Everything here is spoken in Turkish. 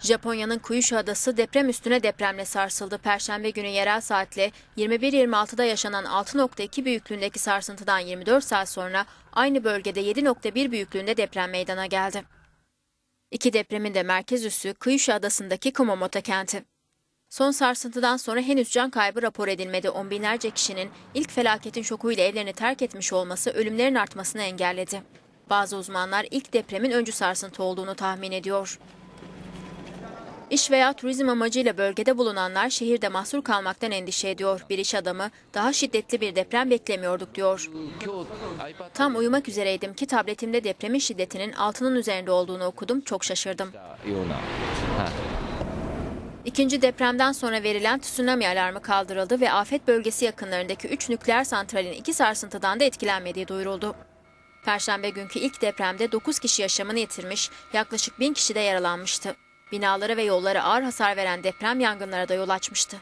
Japonya'nın Kyushu adası deprem üstüne depremle sarsıldı. Perşembe günü yerel saatle 21.26'da yaşanan 6.2 büyüklüğündeki sarsıntıdan 24 saat sonra aynı bölgede 7.1 büyüklüğünde deprem meydana geldi. İki depremin de merkez üssü Kyushu adasındaki Kumamoto kenti. Son sarsıntıdan sonra henüz can kaybı rapor edilmedi. On binlerce kişinin ilk felaketin şokuyla evlerini terk etmiş olması ölümlerin artmasını engelledi. Bazı uzmanlar ilk depremin öncü sarsıntı olduğunu tahmin ediyor. İş veya turizm amacıyla bölgede bulunanlar şehirde mahsur kalmaktan endişe ediyor. Bir iş adamı daha şiddetli bir deprem beklemiyorduk diyor. Tam uyumak üzereydim ki tabletimde depremin şiddetinin altının üzerinde olduğunu okudum. Çok şaşırdım. İkinci depremden sonra verilen tsunami alarmı kaldırıldı ve afet bölgesi yakınlarındaki 3 nükleer santralin iki sarsıntıdan da etkilenmediği duyuruldu. Perşembe günkü ilk depremde 9 kişi yaşamını yitirmiş, yaklaşık 1000 kişi de yaralanmıştı. Binalara ve yollara ağır hasar veren deprem yangınlara da yol açmıştı.